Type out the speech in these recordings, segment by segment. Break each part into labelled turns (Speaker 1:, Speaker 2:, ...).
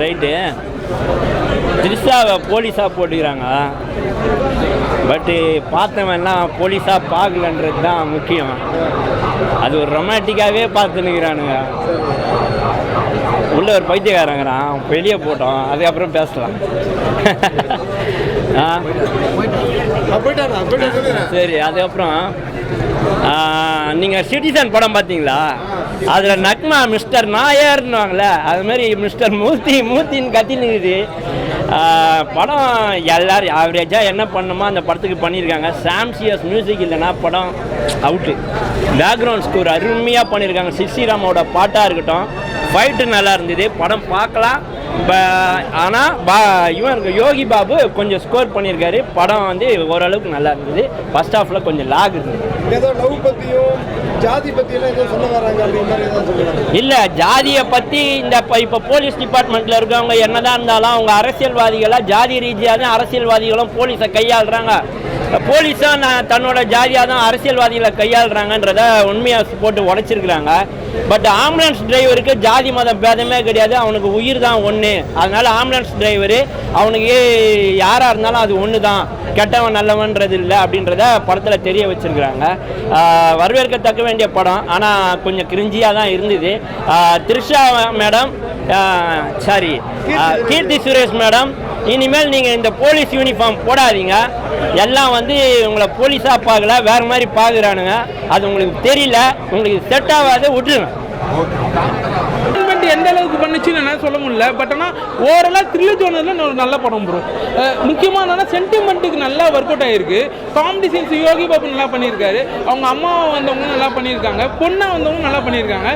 Speaker 1: Right. த்ரிஷாவை போலீஸாக போட்டுக்கிறாங்க. பட்டு பார்த்தவன்லாம் போலீஸாக பார்க்கலன்றது தான் முக்கியம். அது ஒரு ரொமான்டிக்காகவே பார்த்துன்னுக்கிறானுங்க. உள்ள ஒரு பைத்தியக்காரங்கிறான் வெளியே போட்டோம் அதுக்கப்புறம் பேசலாம். சரி அதுக்கப்புறம் நீங்கள் சிட்டிசன் படம் பார்த்தீங்களா? அதில் நக்மா மிஸ்டர் நாயர்னுவாங்களே அது மாதிரி மிஸ்டர் மூர்த்தி மூர்த்தின்னு கத்தினுக்குது படம் எல்லோரும் ஆவரேஜாக என்ன பண்ணுமோ அந்த படத்துக்கு பண்ணியிருக்காங்க. சாம்சியஸ் மியூசிக் இல்லைன்னா படம் அவுட்டு பேக்ரவுண்ட் ஸ்கோர் அருமையாக பண்ணியிருக்காங்க. சிசிராமோட பாட்டாக இருக்கட்டும் ஃபைட்டு நல்லா இருந்தது. படம் பார்க்கலாம். ஆனால் பா இவன் யோகி பாபு கொஞ்சம் ஸ்கோர் பண்ணியிருக்காரு. படம் வந்து ஓரளவுக்கு நல்லா இருந்தது. ஃபஸ்ட் ஹாஃபில் கொஞ்சம் லாக் இருந்தது.
Speaker 2: ஏதோ லவ் பற்றியும் ஜாதி பத்தியெல்லாம் ஏதோ சொல்ல வராங்க அப்படின்ற
Speaker 1: இல்லை ஜாதியை பற்றி இந்த இப்போ இப்போ போலீஸ் டிபார்ட்மெண்ட்டில் இருக்கவங்க என்னதான் இருந்தாலும் அவங்க அரசியல்வாதிகளாக ஜாதி ரீதியாக அரசியல்வாதிகளும் போலீஸை கையாளுறாங்க. போலீஸாக நான் தன்னோட ஜாதியாக தான் அரசியல்வாதிகளை கையாளுறாங்கன்றத உண்மையாக போட்டு உடைச்சிருக்கிறாங்க. பட் ஆம்புலன்ஸ் டிரைவருக்கு ஜாதி மதம் பேதமே கிடையாது. அவனுக்கு உயிர் தான் ஒன்று அதனால ஆம்புலன்ஸ் டிரைவரு அவனுக்கு யாராக இருந்தாலும் அது ஒன்று தான் கெட்டவன் நல்லவன்றது இல்லை அப்படின்றத படத்தில் தெரிய வச்சுருக்குறாங்க. வரவேற்கத்தக்க வேண்டிய படம். ஆனால் கொஞ்சம் கிரிஞ்சியாக தான் இருந்தது. Trisha madam sorry Keerthy Suresh madam இனிமேல் நீங்கள் இந்த போலீஸ் யூனிஃபார்ம் போடாதீங்க. எல்லாம் வந்து உங்களை போலீஸாக பார்க்கல வேறு மாதிரி பார்க்குறானுங்க. அது உங்களுக்கு தெரியல. உங்களுக்கு செட் ஆகாது விட்டுருங்க.
Speaker 3: எந்த அளவுக்கு பண்ணுச்சுன்னு என்னால் சொல்ல முடியல. பட் ஆனால் ஓவராலாக த்ரில்லர் ஜோனரில் ஒரு நல்ல படம் ப்ரோ முக்கியமாக என்னன்னா சென்டிமெண்ட்டுக்கு நல்லா ஒர்க் அவுட் ஆகிருக்கு காமெடி சீன்ஸ் யோகி பாபு நல்லா பண்ணியிருக்காரு. அவங்க அம்மா வந்தவங்க நல்லா பண்ணியிருக்காங்க. பொண்ணாக வந்தவங்க நல்லா பண்ணியிருக்காங்க.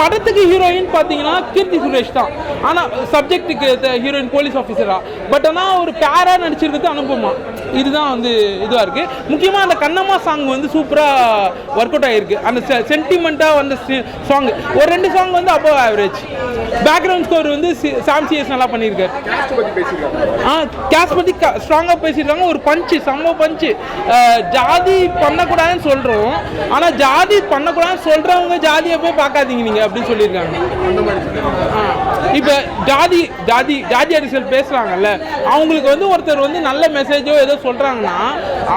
Speaker 3: படத்துக்கு ஹீரோயின் பார்த்தீங்கன்னா கீர்த்தி சுரேஷ் தான். ஆனால் சப்ஜெக்ட்டுக்கு ஹீரோயின் போலீஸ் ஆஃபீஸராக பட் ஆனால் ஒரு பேராக நடிச்சிருக்கிறது அனுபவமா? இதுதான் வந்து இதுவாக இருக்குது முக்கியமாக அந்த கண்ணம்மா சாங் வந்து சூப்பராக ஒர்க் அவுட் ஆகிருக்கு அந்த சென்டிமெண்ட்டாக வந்த சாங் ஒரு ரெண்டு சாங் வந்து அபவ் ஆவரேஜ் பேக்ரவுண்ட் ஸ்கோர் வந்து சாம் சிஎஸ் நல்லா பண்ணியிருக்காரு ஆ கேஸ் பற்றி ஸ்ட்ராங்காக பேசியிருக்காங்க. ஒரு பஞ்சு செம்ம பஞ்சு ஜாதி பண்ணக்கூடாதுன்னு சொல்கிறோம் ஆனால் ஜாதி பண்ணக்கூடாதுன்னு சொல்கிறவங்க ஜாதியை போய் பார்க்காதீங்க நீங்கள் அப்படின்னு சொல்லியிருக்காங்க. ஆ இப்போ ஜாதி ஜாதி ஜாதி அரசியல் பேசுகிறாங்கல்ல அவங்களுக்கு வந்து ஒருத்தர் வந்து நல்ல மெசேஜோ ஏதோ சொல்கிறாங்கன்னா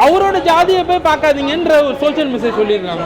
Speaker 3: அவரோட ஜாதியை போய் பார்க்காதீங்கன்ற ஒரு சோஷியல் மெசேஜ் சொல்லியிருக்காங்க